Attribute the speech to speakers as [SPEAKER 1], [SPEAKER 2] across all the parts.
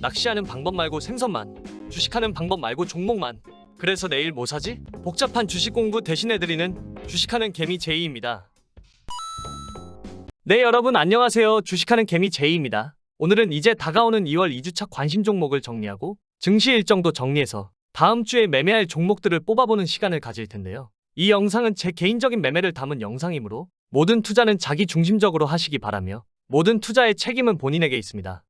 [SPEAKER 1] 낚시하는 방법 말고 생선만, 주식하는 방법 말고 종목만. 그래서 내일 뭐 사지? 복잡한 주식 공부 대신해드리는 주식하는 개미 제이입니다. 네 여러분 안녕하세요. 주식하는 개미 제이입니다. 오늘은 이제 다가오는 2월 2주차 관심 종목을 정리하고 증시 일정도 정리해서 다음 주에 매매할 종목들을 뽑아보는 시간을 가질 텐데요. 이 영상은 제 개인적인 매매를 담은 영상이므로 모든 투자는 자기 중심적으로 하시기 바라며 모든 투자의 책임은 본인에게 있습니다.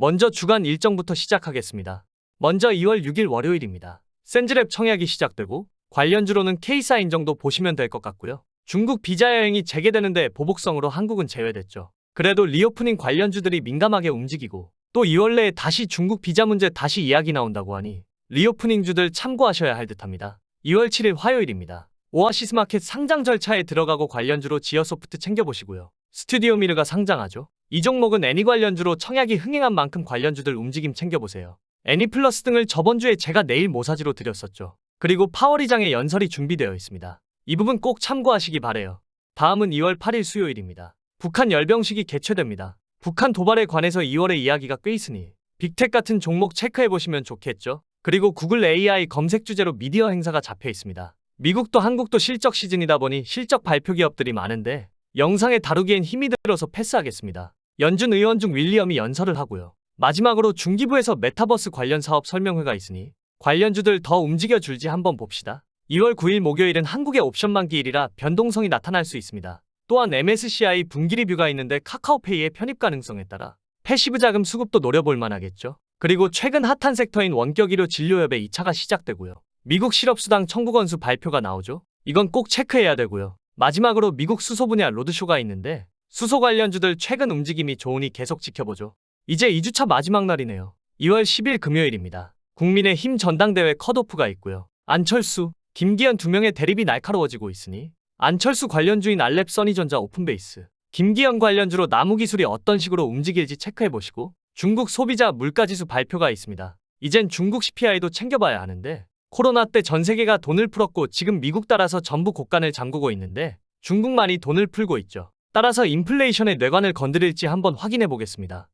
[SPEAKER 1] 먼저 주간 일정부터 시작하겠습니다. 먼저 2월 6일 월요일입니다. 센즈랩 청약이 시작되고 관련주로는 K사 인 정도 보시면 될 것 같고요. 중국 비자 여행이 재개되는데 보복성으로 한국은 제외됐죠. 그래도 리오프닝 관련주들이 민감하게 움직이고 또 2월 내에 다시 중국 비자 문제 다시 이야기 나온다고 하니 리오프닝주들 참고하셔야 할 듯합니다. 2월 7일 화요일입니다. 오아시스 마켓 상장 절차에 들어가고 관련주로 지어소프트 챙겨보시고요. 스튜디오 미르가 상장하죠. 이 종목은 애니 관련주로 청약이 흥행한 만큼 관련주들 움직임 챙겨보세요. 애니플러스 등을 저번주에 제가 내일 모사지로 드렸었죠. 그리고 파워리장의 연설이 준비되어 있습니다. 이 부분 꼭 참고하시기 바래요. 다음은 2월 8일 수요일입니다. 북한 열병식이 개최됩니다. 북한 도발에 관해서 2월에 이야기가 꽤 있으니 빅텍 같은 종목 체크해보시면 좋겠죠. 그리고 구글 AI 검색 주제로 미디어 행사가 잡혀 있습니다. 미국도 한국도 실적 시즌이다 보니 실적 발표 기업들이 많은데 영상에 다루기엔 힘이 들어서 패스하겠습니다. 연준 의원 중 윌리엄이 연설을 하고요. 마지막으로 중기부에서 메타버스 관련 사업 설명회가 있으니 관련주들 더 움직여 줄지 한번 봅시다. 2월 9일 목요일은 한국의 옵션 만기일이라 변동성이 나타날 수 있습니다. 또한 MSCI 분기 리뷰가 있는데 카카오페이의 편입 가능성에 따라 패시브 자금 수급도 노려볼 만하겠죠. 그리고 최근 핫한 섹터인 원격의료 진료협의 2차가 시작되고요. 미국 실업수당 청구 건수 발표가 나오죠. 이건 꼭 체크해야 되고요. 마지막으로 미국 수소 분야 로드쇼가 있는데 수소 관련주들 최근 움직임이 좋으니 계속 지켜보죠. 이제 2주차 마지막 날이네요. 2월 10일 금요일입니다. 국민의힘 전당대회 컷오프가 있고요. 안철수, 김기현 두 명의 대립이 날카로워지고 있으니 안철수 관련주인 알랩 써니전자 오픈베이스, 김기현 관련주로 나무기술이 어떤 식으로 움직일지 체크해보시고 중국 소비자 물가지수 발표가 있습니다. 이젠 중국 CPI도 챙겨봐야 하는데 코로나 때 전 세계가 돈을 풀었고 지금 미국 따라서 전부 곡간을 잠그고 있는데 중국만이 돈을 풀고 있죠. 따라서 인플레이션의 뇌관을 건드릴지 한번 확인해 보겠습니다.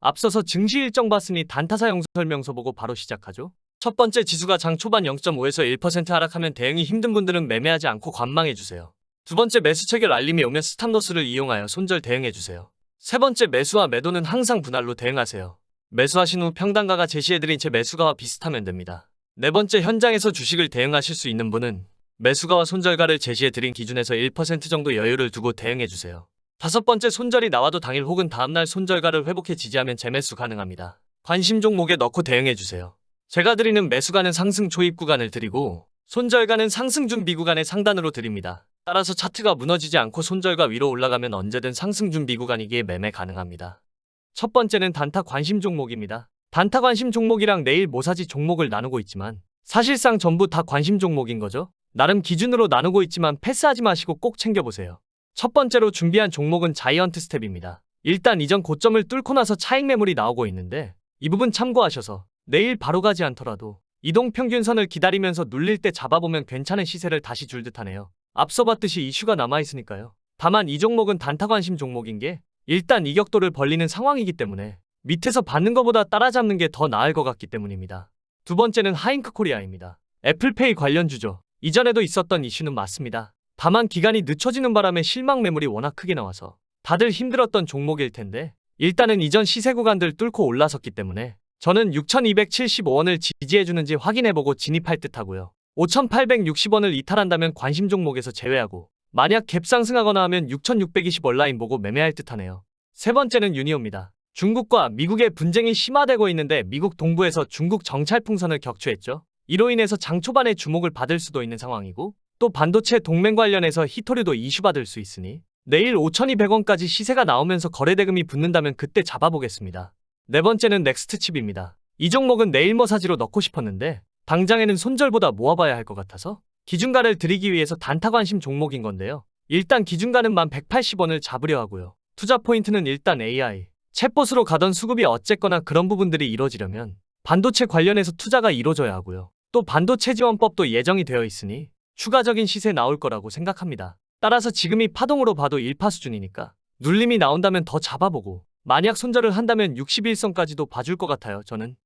[SPEAKER 1] 앞서서 증시 일정 봤으니 단타사 영수 설명서 보고 바로 시작하죠. 첫 번째 지수가 장 초반 0.5에서 1% 하락하면 대응이 힘든 분들은 매매하지 않고 관망해 주세요. 두 번째 매수 체결 알림이 오면 스탑로스를 이용하여 손절 대응해 주세요. 세 번째 매수와 매도는 항상 분할로 대응하세요. 매수하신 후 평단가가 제시해드린 제 매수가와 비슷하면 됩니다. 네 번째 현장에서 주식을 대응하실 수 있는 분은 매수가와 손절가를 제시해드린 기준에서 1% 정도 여유를 두고 대응해주세요. 다섯 번째 손절이 나와도 당일 혹은 다음날 손절가를 회복해 지지하면 재매수 가능합니다. 관심 종목에 넣고 대응해주세요. 제가 드리는 매수가는 상승 초입 구간을 드리고 손절가는 상승 준비 구간의 상단으로 드립니다. 따라서 차트가 무너지지 않고 손절가 위로 올라가면 언제든 상승 준비 구간이기에 매매 가능합니다. 첫 번째는 단타 관심 종목입니다. 단타 관심 종목이랑 내일 모사지 종목을 나누고 있지만 사실상 전부 다 관심 종목인 거죠. 나름 기준으로 나누고 있지만 패스하지 마시고 꼭 챙겨보세요. 첫 번째로 준비한 종목은 자이언트 스텝입니다. 일단 이전 고점을 뚫고 나서 차익 매물이 나오고 있는데 이 부분 참고하셔서 내일 바로 가지 않더라도 이동 평균선을 기다리면서 눌릴 때 잡아보면 괜찮은 시세를 다시 줄 듯하네요. 앞서 봤듯이 이슈가 남아있으니까요. 다만 이 종목은 단타 관심 종목인 게 일단 이격도를 벌리는 상황이기 때문에 밑에서 받는 것보다 따라잡는 게 더 나을 것 같기 때문입니다. 두 번째는 하잉크 코리아입니다. 애플페이 관련 주죠. 이전에도 있었던 이슈는 맞습니다. 다만 기간이 늦춰지는 바람에 실망 매물이 워낙 크게 나와서 다들 힘들었던 종목일 텐데 일단은 이전 시세 구간들 뚫고 올라섰기 때문에 저는 6,275원을 지지해주는지 확인해보고 진입할 듯 하고요. 5,860원을 이탈한다면 관심 종목에서 제외하고 만약 갭 상승하거나 하면 6,620 온라인 보고 매매할 듯 하네요. 세 번째는 유니오입니다. 중국과 미국의 분쟁이 심화되고 있는데 미국 동부에서 중국 정찰 풍선을 격추했죠. 이로 인해서 장 초반에 주목을 받을 수도 있는 상황이고 또 반도체 동맹 관련해서 히토류도 이슈받을 수 있으니 내일 5,200원까지 시세가 나오면서 거래대금이 붙는다면 그때 잡아보겠습니다. 네 번째는 넥스트칩입니다. 이 종목은 내일 머 사지로 넣고 싶었는데 당장에는 손절보다 모아봐야 할 것 같아서 기준가를 드리기 위해서 단타 관심 종목인 건데요. 일단 기준가는 1,180원을 잡으려 하고요. 투자 포인트는 일단 AI, 챗봇으로 가던 수급이 어쨌거나 그런 부분들이 이루어지려면 반도체 관련해서 투자가 이루어져야 하고요. 또 반도체 지원법도 예정이 되어 있으니 추가적인 시세 나올 거라고 생각합니다. 따라서 지금이 파동으로 봐도 1파 수준이니까 눌림이 나온다면 더 잡아보고 만약 손절을 한다면 60일선까지도 봐줄 것 같아요, 저는.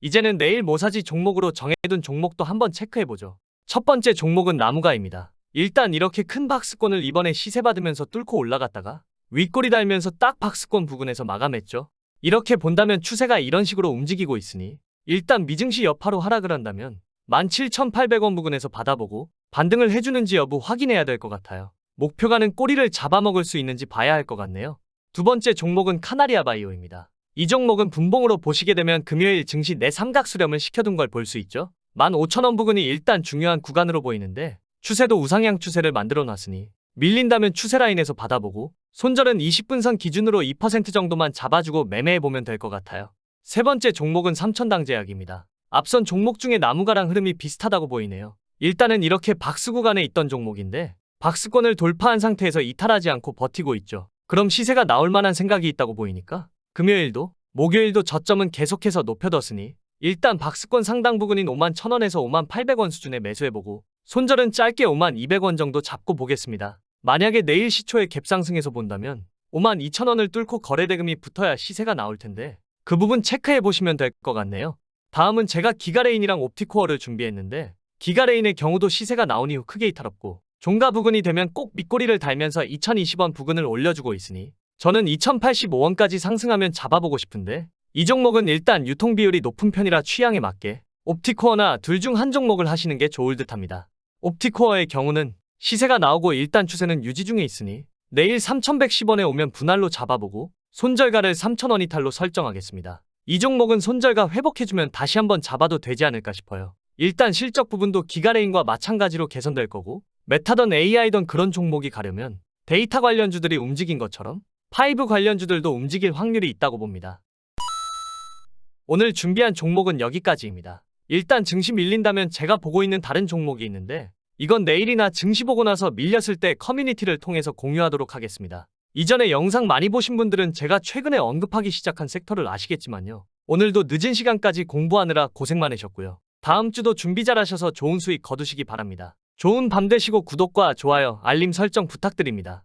[SPEAKER 1] 이제는 내일 모사지 종목으로 정해둔 종목도 한번 체크해보죠. 첫 번째 종목은 나무가입니다. 일단 이렇게 큰 박스권을 이번에 시세 받으면서 뚫고 올라갔다가 윗골이 달면서 딱 박스권 부근에서 마감했죠. 이렇게 본다면 추세가 이런 식으로 움직이고 있으니 일단 미증시 여파로 하락을 한다면 17,800원 부근에서 받아보고 반등을 해주는지 여부 확인해야 될 것 같아요. 목표가는 꼬리를 잡아먹을 수 있는지 봐야 할 것 같네요. 두 번째 종목은 카나리아 바이오입니다. 이 종목은 분봉으로 보시게 되면 금요일 증시 내 삼각 수렴을 시켜둔 걸 볼 수 있죠. 15,000원 부근이 일단 중요한 구간으로 보이는데 추세도 우상향 추세를 만들어 놨으니 밀린다면 추세 라인에서 받아보고 손절은 20분선 기준으로 2% 정도만 잡아주고 매매해보면 될 것 같아요. 세 번째 종목은 삼천당제약입니다. 앞선 종목 중에 나무가랑 흐름이 비슷하다고 보이네요. 일단은 이렇게 박스 구간에 있던 종목인데 박스권을 돌파한 상태에서 이탈하지 않고 버티고 있죠. 그럼 시세가 나올 만한 생각이 있다고 보이니까 금요일도 목요일도 저점은 계속해서 높여뒀으니 일단 박스권 상당 부근인 5만 1000원에서 5만 800원 수준에 매수해보고 손절은 짧게 5만 200원 정도 잡고 보겠습니다. 만약에 내일 시초에 갭상승해서 본다면 5만 2천원을 뚫고 거래대금이 붙어야 시세가 나올 텐데 그 부분 체크해 보시면 될 것 같네요. 다음은 제가 기가레인이랑 옵티코어를 준비했는데 기가레인의 경우도 시세가 나온 이후 크게 이탈없고 종가 부근이 되면 꼭 밑꼬리를 달면서 2020원 부근을 올려주고 있으니 저는 2085원까지 상승하면 잡아보고 싶은데 이 종목은 일단 유통 비율이 높은 편이라 취향에 맞게 옵티코어나 둘 중 한 종목을 하시는 게 좋을 듯합니다. 옵티코어의 경우는 시세가 나오고 일단 추세는 유지 중에 있으니 내일 3110원에 오면 분할로 잡아보고 손절가를 3000원 이탈로 설정하겠습니다. 이 종목은 손절가 회복해주면 다시 한번 잡아도 되지 않을까 싶어요. 일단 실적 부분도 기가레인과 마찬가지로 개선될 거고 메타던 AI던 그런 종목이 가려면 데이터 관련주들이 움직인 것처럼 파이브 관련주들도 움직일 확률이 있다고 봅니다. 오늘 준비한 종목은 여기까지입니다. 일단 증시 밀린다면 제가 보고 있는 다른 종목이 있는데 이건 내일이나 증시 보고 나서 밀렸을 때 커뮤니티를 통해서 공유하도록 하겠습니다. 이전에 영상 많이 보신 분들은 제가 최근에 언급하기 시작한 섹터를 아시겠지만요. 오늘도 늦은 시간까지 공부하느라 고생 많으셨고요. 다음 주도 준비 잘하셔서 좋은 수익 거두시기 바랍니다. 좋은 밤 되시고 구독과 좋아요, 알림 설정 부탁드립니다.